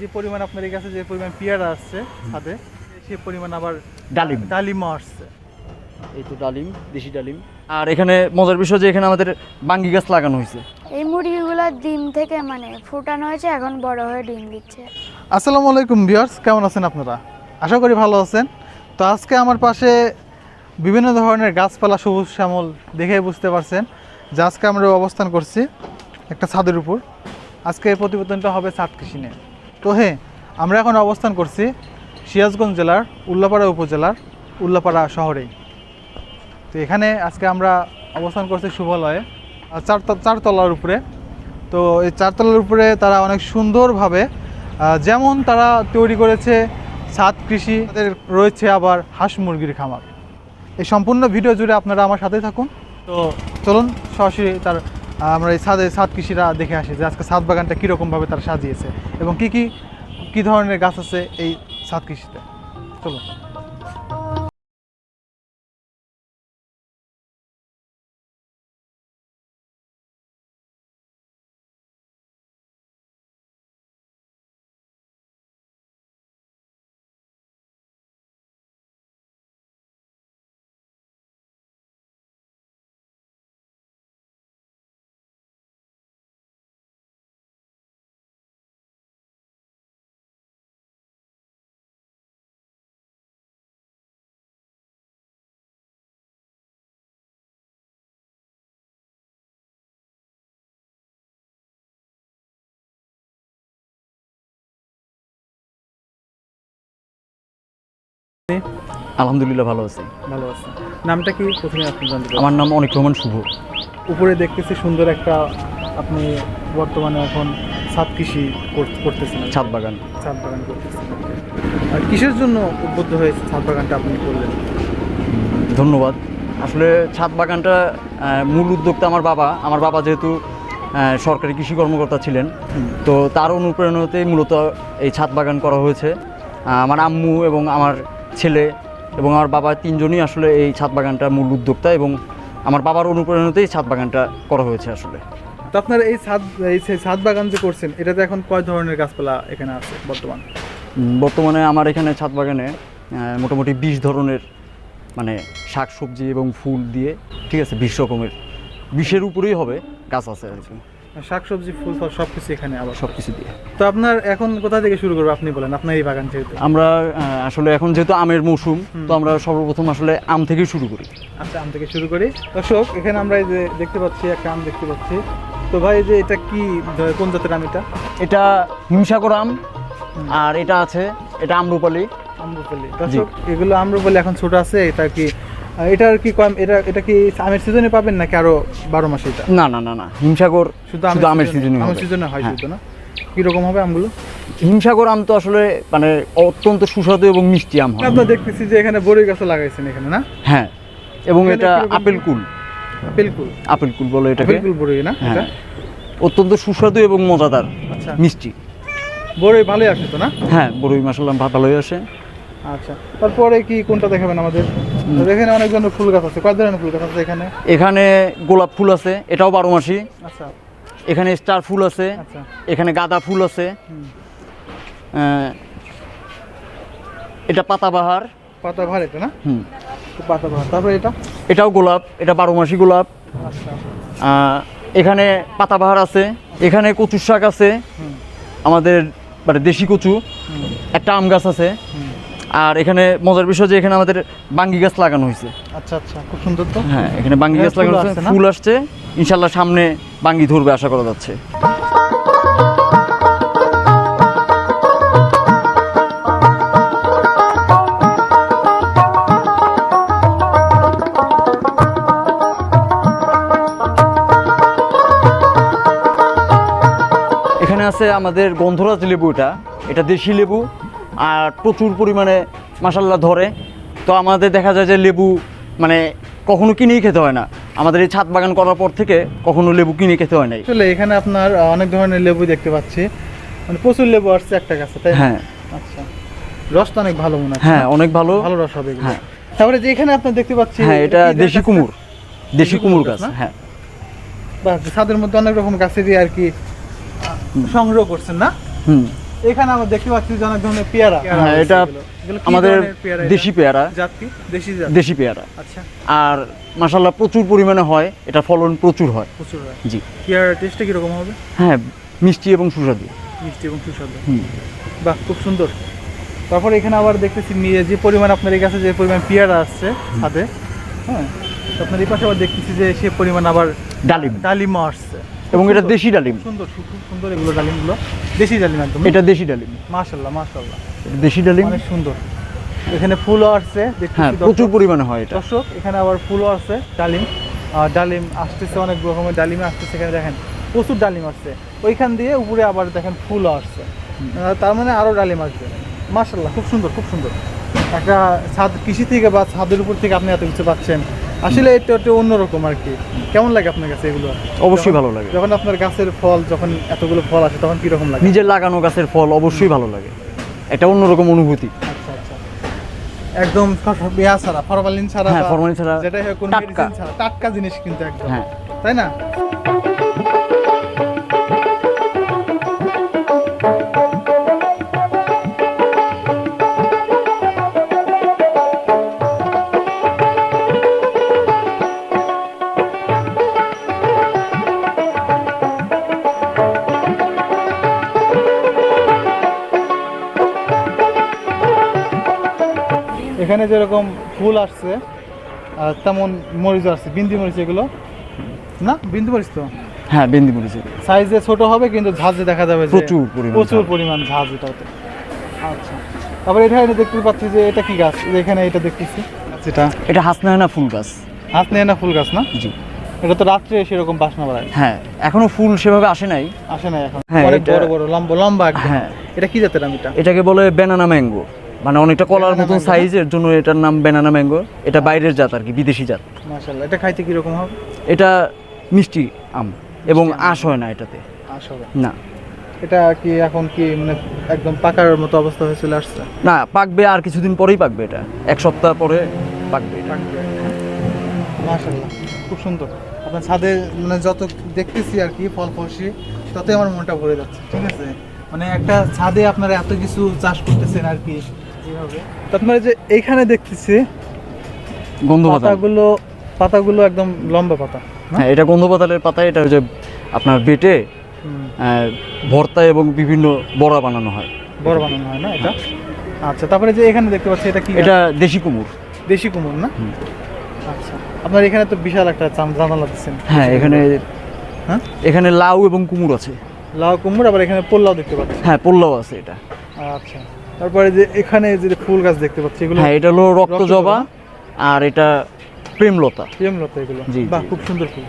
যে পরিমাণ আপনার এই কাছে যে পরিমাণ পেয়ারা আসছে ছাদে সে পরিমাণ আবার ডালিম। ডালিমও আসছে। এই তো ডালিম দেশি ডালিম। আর এখানে মজার বিষয় যে এখানে আমাদের বাঙ্গি গাছ লাগানো হয়েছে। এই মুরগিগুলো ডিম থেকে মানে ফুটানো হয়েছে এখন বড় হয়ে ডিম দিচ্ছে। আসসালামু আলাইকুম ভিউয়ার্স কেমন আছেন আপনারা? আশা করি ভালো আছেন। তো আজকে আমার পাশে বিভিন্ন ধরনের গাছপালা সবুজ শ্যামল দেখে বুঝতে পারছেন যে আজকে আমরা অবস্থান করছি একটা ছাদের উপর। আজকে এই প্রতিবেদনটা হবে ছাদ কৃষি নিয়ে। তো হ্যাঁ আমরা এখন অবস্থান করছি সিরাজগঞ্জ জেলার উল্লাপাড়া উপজেলার উল্লাপাড়া শহরেই। তো এখানে আজকে আমরা অবস্থান করছি শুভালয়ে চার চারতলার উপরে। তো এই চারতলার উপরে তারা অনেক সুন্দরভাবে যেমন তারা তৈরি করেছে ছাদ কৃষি, তাদের রয়েছে আবার হাঁস মুরগির খামার। এই সম্পূর্ণ ভিডিও জুড়ে আপনারা আমার সাথে থাকুন। তো চলুন সরাসরি তার আমরা এই ছাদে ছাদ কৃষিরা দেখে আসি যে আজকে ছাদ বাগানটা কীরকমভাবে তারা সাজিয়েছে এবং কি কি, কী ধরনের গাছ আছে এই ছাদ কৃষিতে? চলুন। আলহামদুলিল্লাহ ভালো আছে। ভালো আছে। নামটা কি? প্রথমে আপনি জানতে? আমার নাম অনিক রহমান শুভ। উপরে দেখতেছি সুন্দর একটা আপনি বর্তমানে এখন ছাদ কৃষি করতেছেন। ছাদ বাগান। ছাদ বাগান করতেছেন। আর কিসের জন্য উদ্বুদ্ধ হয়েছে ছাদ বাগানটা আপনি করলেন? ধন্যবাদ। আসলে ছাদ বাগানটা মূল উদ্যোক্তা আমার বাবা। আমার বাবা যেহেতু সরকারি কৃষি কর্মকর্তা ছিলেন তো তার অনুপ্রেরণাতেই মূলত এই ছাদ বাগান করা হয়েছে। আমার আম্মু এবং আমার ছেলে এবং আমার বাবা তিনজনই আসলে এই ছাদ বাগানটা মূল উদ্যোক্তা এবং আমার বাবার অনুপ্রেরণাতেই ছাদ বাগানটা করা হয়েছে আসলে। তো আপনার এই ছাদ এই ছাদ বাগান যে করছেন এটাতে এখন কয় ধরনের গাছপালা এখানে আছে বর্তমান? বর্তমানে আমার এখানে ছাদ বাগানে মোটামুটি বিশ ধরনের মানে শাক সবজি এবং ফুল দিয়ে ঠিক আছে বিশ রকমের বিশের উপরেই হবে গাছ আছে আর কি। শাক সবজি ফুল ফল সব কিছু এখানে আবার। সব কিছু দিয়ে। তো আপনার এখন কোথা থেকে শুরু করব আপনি বলেন? আপনার এই বাগান যেহেতু। আমরা আসলে এখন যেহেতু আমের মৌসুম তো আমরা সর্বপ্রথম আসলে আম থেকেই শুরু করি। আচ্ছা আম থেকে শুরু করি। দর্শক এখানে আমরা এই যে দেখতে পাচ্ছি একটা আম দেখতে পাচ্ছি। তো ভাই যে এটা কি কোন জাতের আম এটা? এটা হিমসাগর আম আর এটা আছে এটা আমরুপালি। আম্রপল্লি দর্শক এগুলো আম্রপল্লি এখন ছোট আছে এটা কি এটার কি কম এটা এটা কি আমের সিজনে পাবেন নাকি আরও বারো মাসে এটা? না না না না। হিমসাগর শুধু শুধু আমের সিজনে আমের সিজনে হয় শুধু না? কীরকম হবে আমগুলো? হিমসাগর আম তো আসলে মানে অত্যন্ত সুস্বাদু এবং মিষ্টি আম হয়। আপনার দেখতেছি যে এখানে বড়ই গাছ লাগাইছেন এখানে না? হ্যাঁ এবং এটা আপেল কুল। আপেল কুল। আপেল কুল বলে এটাকে। আপেল কুল বড়ই না? এটা? হ্যাঁ অত্যন্ত সুস্বাদু এবং মজাদার আচ্ছা। মিষ্টি। বড়ই ভালোই আসে তো না? হ্যাঁ বড়ই মাসাল্লাহ ভালোই আসে। আচ্ছা তারপরে কি কোনটা দেখাবেন আমাদের? এখানে অনেক ধরনের ফুল গাছ আছে কয় ধরনের ফুল গাছ আছে এখানে? এখানে গোলাপ ফুল আছে এটাও বারো মাসি। আচ্ছা। এখানে স্টার ফুল আছে আচ্ছা। এখানে গাঁদা ফুল আছে। এটা পাতাবাহার। পাতা ভার এটা না? হুম। তো পাতা ভার তারপরে এটা? এটাও গোলাপ এটা বারো মাসি গোলাপ। আচ্ছা। এখানে পাতাবাহার আছে এখানে কচুর শাক আছে। আমাদের মানে দেশি কচু একটা আম গাছ আছে। আর এখানে মজার বিষয় যে এখানে আমাদের বাঙ্গি গাছ লাগানো হয়েছে। আচ্ছা আচ্ছা খুব সুন্দর তো। হ্যাঁ এখানে বাঙ্গি গাছ লাগানো হয়েছে ফুল আসছে ইনশাল্লাহ সামনে বাঙ্গি ধরবে আশা করা যাচ্ছে। এখানে আছে আমাদের গন্ধরাজ লেবু এটা এটা দেশি লেবু। আর প্রচুর পরিমাণে মাসাল্লাহ ধরে। তো আমাদের দেখা যায় যে লেবু মানে কখনো কিনেই খেতে হয় না। আমাদের এই ছাদ বাগান করার পর থেকে কখনো লেবু কিনে খেতে হয় নাই। আসলে এখানে আপনার অনেক ধরনের লেবু দেখতে পাচ্ছি। মানে প্রচুর লেবু আসছে একটা গাছে তাই হ্যাঁ। আচ্ছা। রসটা অনেক ভালো মনে হয় হ্যাঁ অনেক ভালো। ভালো রস হবে হ্যাঁ। তারপরে যে এখানে আপনার দেখতে পাচ্ছি হ্যাঁ এটা দেশি? কুমুর। দেশি কুমুর গাছ হ্যাঁ। বাহ, ছাদের মধ্যে অনেক রকম গাছেরই আর কি সংগ্রহ করছেন না? হুম। এখানে আমরা দেখতে পাচ্ছি অনেক ধরনের পেয়ারা। হ্যাঁ এটা আমাদের পেয়ারা দেশি পেয়ারা। জাত? দেশি দেশি পেয়ারা। আচ্ছা। আর মাসাল্লাহ প্রচুর পরিমাণে হয় এটা ফলন প্রচুর হয়। প্রচুর হয়। জি। পেয়ারার টেস্টটা কীরকম হবে? হ্যাঁ মিষ্টি এবং সুস্বাদু। মিষ্টি এবং সুস্বাদু। হুম। বাহ খুব সুন্দর। তারপর এখানে আবার দেখতেছি নিয়ে যে পরিমাণ আপনার এই কাছে যে পরিমাণ পেয়ারা আসছে ছাদে হ্যাঁ তো আপনার এই পাশে আবার দেখতেছি যে সে পরিমাণ আবার ডালিম। ডালিমও আসছে। এবং এটা দেশি ডালিম। সুন্দর খুব সুন্দর এগুলো ডালিমগুলো। দেশি ডালিম একদম এটা দেশি ডালিম। মাশাল্লাহ মাশাল্লাহ দেশি ডালিম। অনেক সুন্দর। এখানে ফুলও আসছে হ্যাঁ প্রচুর পরিমাণে হয় এটা। দর্শক এখানে আবার ফুলও আছে ডালিম। আর ডালিম আসতেছে অনেক রকমের ডালিমে আসতেছে এখানে দেখেন প্রচুর ডালিম আসছে। ওইখান দিয়ে উপরে আবার দেখেন ফুলও আসছে। তার মানে আরও ডালিম আসবে। মাশাল্লাহ খুব সুন্দর খুব সুন্দর। একটা ছাদ কৃষি থেকে বা ছাদের উপর থেকে আপনি এত কিছু পাচ্ছেন আসলে এটা একটু অন্যরকম আর কি। কেমন লাগে আপনার কাছে এগুলো? অবশ্যই ভালো লাগে। যখন আপনার গাছের ফল যখন এতগুলো ফল আসে তখন কীরকম লাগে? নিজের লাগানো গাছের ফল অবশ্যই ভালো লাগে। এটা অন্যরকম অনুভূতি। আচ্ছা আচ্ছা। একদম ইয়া ছাড়া ফরমালিন ছাড়া হ্যাঁ, ফরমালিন ছাড়া হোক কোনো। মেডিসিন ছাড়া টাটকা জিনিস কিন্তু একদম। হ্যাঁ। তাই না? এখানে যেরকম ফুল আসছে আর তেমন মরিচ আসছে বিন্দি মরিচ এগুলো। না বিন্দু মরিচ তো? হ্যাঁ বেন্দি মরিচের সাইজে ছোট হবে কিন্তু ঝাঁজে দেখা যাবে প্রচুর পরিমাণ প্রচুর। পরিমাণ ঝাঁজ এটাতে। আচ্ছা। তারপরে এখানে দেখতে পাচ্ছি যে এটা কি গাছ? যে এখানে এটা দেখতেছি। যেটা এটা হাসনাহানা ফুল গাছ। হাত না ফুল গাছ না? জি। এটা তো রাত্রে সেরকম বাসনা বাড়ায়। হ্যাঁ এখনও ফুল সেভাবে আসে নাই। আসে নাই এখন। হ্যাঁ, অনেক বড় বড় লম্বা লম্বা হ্যাঁ। এটা কি জাতের আম এটা? এটাকে বলে ব্যানানা ম্যাঙ্গো মানে অনেকটা কলার মতন সাইজের জন্য এটার নাম ব্যানানা ম্যাঙ্গো। এটা বাইরের জাত আর কি বিদেশি জাত। মাশাআল্লাহ এটা খাইতে কি রকম হবে? এটা মিষ্টি আম এবং আঁশ হয় না এটাতে। আসলে না। এটা কি এখন কি মানে একদম পাকার মতো অবস্থা হয়ে চলে আসছে? না পাকবে আর কিছুদিন পরেই পাকবে এটা। এক সপ্তাহ পরে পাকবে এটা। মাশাআল্লাহ খুব সুন্দর। আপনার ছাদে মানে যত দেখতেছি আর কি ফল ফলসি ততই আমার মনটা ভরে যাচ্ছে ঠিক আছে? মানে একটা ছাদে আপনারা এত কিছু চাষ করতেছেন আর কি যেভাবে তো যে এইখানে দেখতেছি গন্ধ পাতাগুলো পাতাগুলো একদম লম্বা পাতা হ্যাঁ এটা গন্ধ পাতালের পাতা এটা যে আপনার বেটে ভর্তা এবং বিভিন্ন বড়া বানানো হয়। বড় বানানো হয় না এটা? আচ্ছা তারপরে যে এখানে দেখতে পাচ্ছি এটা কি? এটা দেশি কুমুর। দেশি কুমুর না? আচ্ছা আপনার এখানে তো বিশাল একটা জান- জানালা দিচ্ছেন। হ্যাঁ এখানে হ্যাঁ? এখানে লাউ এবং কুমুর আছে। লাউ কুমড় আবার এখানে পোল্লাও দেখতে পাচ্ছি। হ্যাঁ পোল্লাও আছে এটা। আচ্ছা। তারপরে যে এখানে যে ফুল গাছ দেখতে পাচ্ছি এগুলো হ্যাঁ এটা হলো রক্ত রক্তজবা। জবা আর এটা প্রেমলতা প্রেমলতা এগুলো। জি, বাহ খুব সুন্দর ফুল।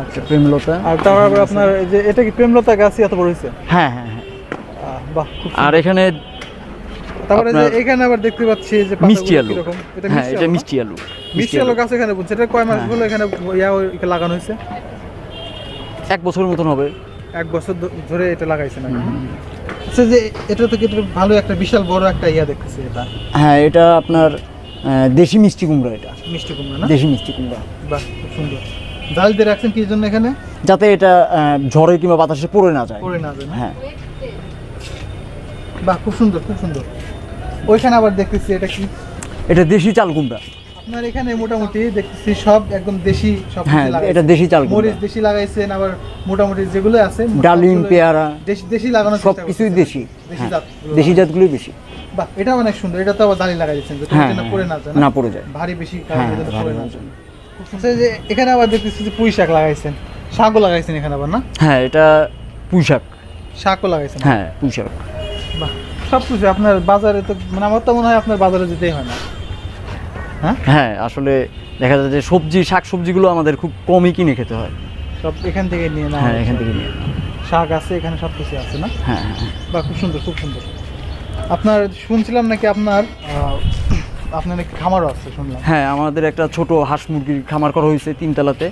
আচ্ছা প্রেমলতা আর তারপর আপনার এই যে এটা কি প্রেমলতা গাছই এত বড় হয়েছে? হ্যাঁ হ্যাঁ হ্যাঁ। বাহ খুব আর এখানে তারপরে যে এখানে আবার দেখতে পাচ্ছি যে মিষ্টি আলু। এটা হ্যাঁ মিষ্টি এটা মিষ্টি আলু। মিষ্টি আলু। গাছ এখানে বুনছে এটা কয় মাস হ্যাঁ। হলো এখানে ইয়া লাগানো হয়েছে? এক বছরের মতন হবে। এক বছর ধরে এটা লাগাইছেন আচ্ছা যে এটা তো কিন্তু ভালো একটা বিশাল বড় একটা ইয়া দেখতেছি এটা। হ্যাঁ এটা আপনার দেশি মিষ্টি কুমড়া এটা। মিষ্টি কুমড়া না? দেশি মিষ্টি কুমড়া। বাহ খুব সুন্দর। জাল দিয়ে রাখছেন কি জন্য এখানে? যাতে এটা ঝড়ে কিংবা বাতাসে পড়ে না যায়। পড়ে না যায় হ্যাঁ। বাহ খুব সুন্দর খুব সুন্দর। ওইখানে আবার দেখতেছি এটা কি? এটা দেশি চাল কুমড়া। আপনার এখানে মোটামুটি দেখতেছি সব একদম দেশি সব হ্যাঁ এটা দেশি চাল মরিচ দেশি লাগাইছেন আবার মোটামুটি যেগুলো আছে ডালিম পেয়ারা দেশি দেশি লাগানো সব কিছুই দেশি। দেশি হ্যাঁ দেশি বেশি। বাহ এটা অনেক সুন্দর এটা তো আবার লাগাই দিচ্ছেন এটা পড়ে না যায় না? পড়ে যায়। ভারী বেশি হ্যাঁ, পড়ে না না যায়। যে এখানে আবার দেখতেছি যে পুঁই শাক লাগাইছেন শাকও লাগাইছেন এখানে আবার না? হ্যাঁ এটা পুঁই শাক। শাকও লাগাইছেন। হ্যাঁ পুঁই শাক। বাহ সব কিছু আপনার বাজারে তো মানে আমার তো মনে হয় আপনার বাজারে যেতেই হয় না। হ্যাঁ? হ্যাঁ আসলে দেখা যায় যে সবজি শাক সবজিগুলো আমাদের খুব কমই কিনে খেতে হয়। সব এখান থেকে নিয়ে না হ্যাঁ এখান থেকে নিয়ে শাক আছে এখানে সব কিছু আছে না? হ্যাঁ হ্যাঁ হ্যাঁ। খুব সুন্দর খুব সুন্দর। আপনার শুনছিলাম নাকি আপনার আপনার নাকি খামারও আছে শুনলাম। হ্যাঁ আমাদের একটা ছোট হাঁস মুরগির খামার করা হয়েছে তিনতলাতে।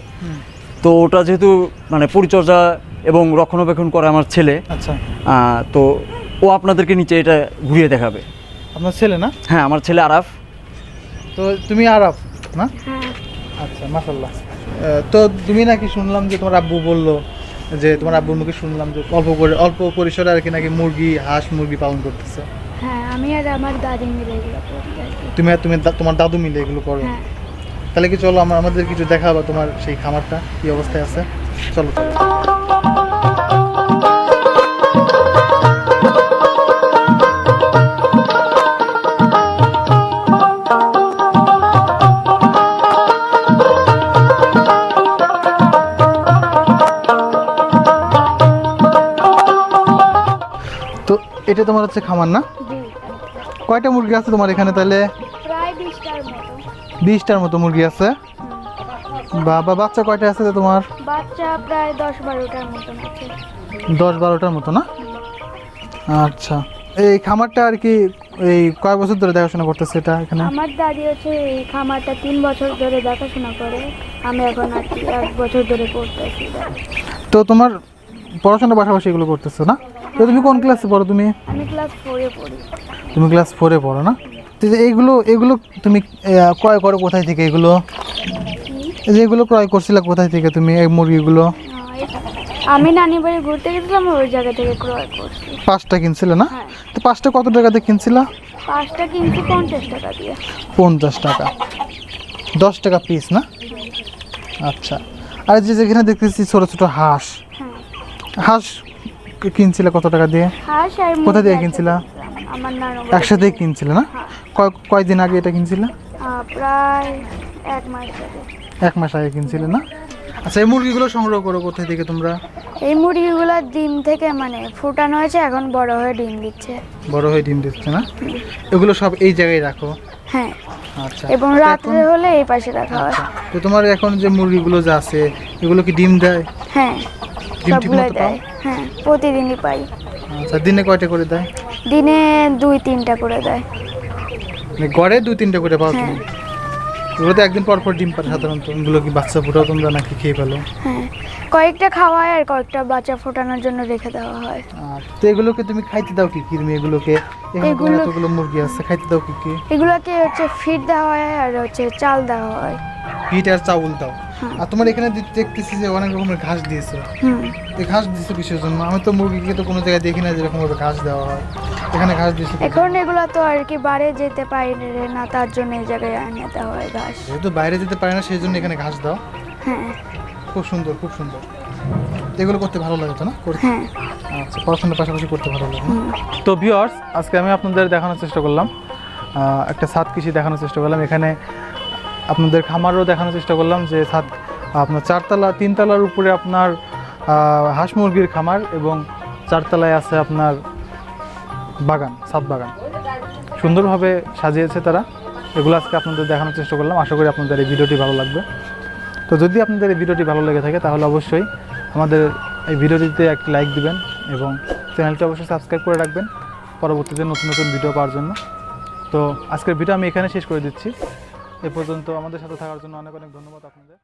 তো ওটা যেহেতু মানে পরিচর্যা এবং রক্ষণাবেক্ষণ করে আমার ছেলে আচ্ছা। তো ও আপনাদেরকে নিচে এটা ঘুরিয়ে দেখাবে। আপনার ছেলে না? হ্যাঁ আমার ছেলে আরাফ। তো তুমি আরব না? হ্যাঁ। আচ্ছা মাসাল্লাহ তো তুমি নাকি শুনলাম যে তোমার আব্বু বলল যে তোমার আব্বুর মুখে শুনলাম যে অল্প করে অল্প পরিসরে আর কি নাকি মুরগি হাঁস মুরগি পালন করতেছে। হ্যাঁ আমি আর আমার দাদি মিলে এগুলো করি আর কি। তুমি আর তুমি তোমার দাদু মিলে এগুলো করো। হ্যাঁ। তাহলে কি চলো আমার আমাদের কিছু দেখাবা তোমার সেই খামারটা কি অবস্থায় আছে? চলো চলো। এটা তোমার হচ্ছে খামার না? কয়টা মুরগি আছে তোমার এখানে তাহলে? বিশটার মতো। মুরগি আছে? বাবা বাচ্চা কয়টা আছে তোমার? বাচ্চা প্রায় দশ বারোটার আছে। দশ বারোটার মতো না? আচ্ছা। এই খামারটা আর কি এই কয় বছর ধরে দেখাশোনা করতেছে এটা এখানে? আমার দাদি হচ্ছে এই খামারটা তিন বছর ধরে দেখাশোনা করে। আমি এখন আর এক বছর ধরে করতেছি। তো তোমার পড়াশোনার পাশাপাশি এগুলো করতেছো না? তো তুমি কোন ক্লাসে পড়ো তুমি? আমি ক্লাস ফোরে পড়ি। তুমি ক্লাস ফোরে পড়ো না? তো এইগুলো এগুলো তুমি ক্রয় করো কোথায় থেকে এগুলো? এই যে এগুলো ক্রয় করছিলে কোথায় থেকে তুমি এই মুরগিগুলো? আমি নানি বাড়ি ঘুরতে গেছিলাম ওই জায়গা থেকে ক্রয় করছি। পাঁচটা কিনছিলে না? হ্যাঁ। তো পাঁচটা কত টাকাতে কিনছিলা? পাঁচটা কিনছি পঞ্চাশ টাকা দিয়ে। পঞ্চাশ টাকা। দশ টাকা পিস না? আচ্ছা। আর যে যেখানে দেখতেছি ছোট ছোট হাঁস। হ্যাঁ। হাঁস কিনছিলে কত টাকা দিয়ে? কোথা দিয়ে কিনছিলা? একসাথেই কিনছিলে না? হ্যাঁ। কয়দিন আগে এটা কিনছিলে? প্রায় এক মাস আগে। এক মাস আগে কিনছিলে না? আচ্ছা এই মুরগিগুলো সংগ্রহ করো কোথায় থেকে তোমরা? এই মুরগিগুলো ডিম থেকে মানে ফুটানো হয়েছে এখন বড় হয়ে ডিম দিচ্ছে। বড় হয়ে ডিম দিচ্ছে না? এগুলো সব এই জায়গায় রাখো? হ্যাঁ। আচ্ছা। এবং তো রাত্রে এখন- হলে এই পাশে রাখা হয়। আচ্ছা। তো তোমার এখন যে মুরগিগুলো যা আছে এগুলো কি ডিম দেয়? হ্যাঁ। সবগুলো? দেয়। হ্যাঁ প্রতিদিনই পাই। আচ্ছা দিনে কয়টা করে দেয়? দিনে দুই তিনটা করে দেয়। মানে গড়ে দুই তিনটা করে পাও হ্যাঁ তুমি? এগুলো তো একদিন পর পর ডিম পারে সাধারণত। এগুলো কি বাচ্চা ফুটাও তোমরা নাকি খেয়ে ফেলো? হ্যাঁ। কয়েকটা খাওয়ায় আর কয়েকটা বাচ্চা ফোটানোর জন্য রেখে দেওয়া হয়। তো এগুলোকে তুমি খাইতে দাও কি কি তুমি এগুলোকে এগুলো- মুরগি আছে খাইতে দাও কি কি? এগুলোকে হচ্ছে ফিড দেওয়া হয় আর হচ্ছে চাল দেওয়া হয়। পিঠ আর চাউল দাও। হ্যাঁ। আর তোমার এখানে দেখতেছি যে অনেক রকমের ঘাস দিয়েছে। হুম। এই ঘাস দিয়েছে কিসের জন্য? আমি তো মুরগিকে তো কোনো জায়গায় দেখি না যেরকম ভাবে ঘাস দেওয়া হয়। এখানে ঘাস দিয়েছে এখন এগুলো তো আর কি বাইরে যেতে পারে না তার জন্য এই জায়গায় আনে দেওয়া হয় ঘাস। যেহেতু বাইরে যেতে পারে না সেই জন্য এখানে ঘাস দাও। হ্যাঁ। খুব সুন্দর খুব সুন্দর। এগুলো করতে ভালো লাগে তো না? করতে হ্যাঁ। আচ্ছা পড়াশোনার পাশাপাশি করতে ভালো লাগে তো ভিউয়ার্স আজকে আমি আপনাদের দেখানোর চেষ্টা করলাম। একটা ছাদ কৃষি দেখানোর চেষ্টা করলাম। এখানে আপনাদের খামারও দেখানোর চেষ্টা করলাম যে ছাদ আপনার চারতলা, তিনতলার উপরে আপনার হাঁস মুরগির খামার এবং চারতলায় আছে আপনার বাগান ছাদ বাগান। সুন্দরভাবে সাজিয়েছে তারা। এগুলো আজকে আপনাদের দেখানোর চেষ্টা করলাম। আশা করি আপনাদের এই ভিডিওটি ভালো লাগবে। তো যদি আপনাদের এই ভিডিওটি ভালো লেগে থাকে, তাহলে অবশ্যই আমাদের এই ভিডিওটিতে একটি লাইক দিবেন এবং চ্যানেলটি অবশ্যই সাবস্ক্রাইব করে রাখবেন। পরবর্তীতে নতুন নতুন ভিডিও পাওয়ার জন্য। তো আজকের ভিডিও আমি এখানে শেষ করে দিচ্ছি। এ পর্যন্ত আমাদের সাথে থাকার জন্য অনেক অনেক ধন্যবাদ আপনাদের।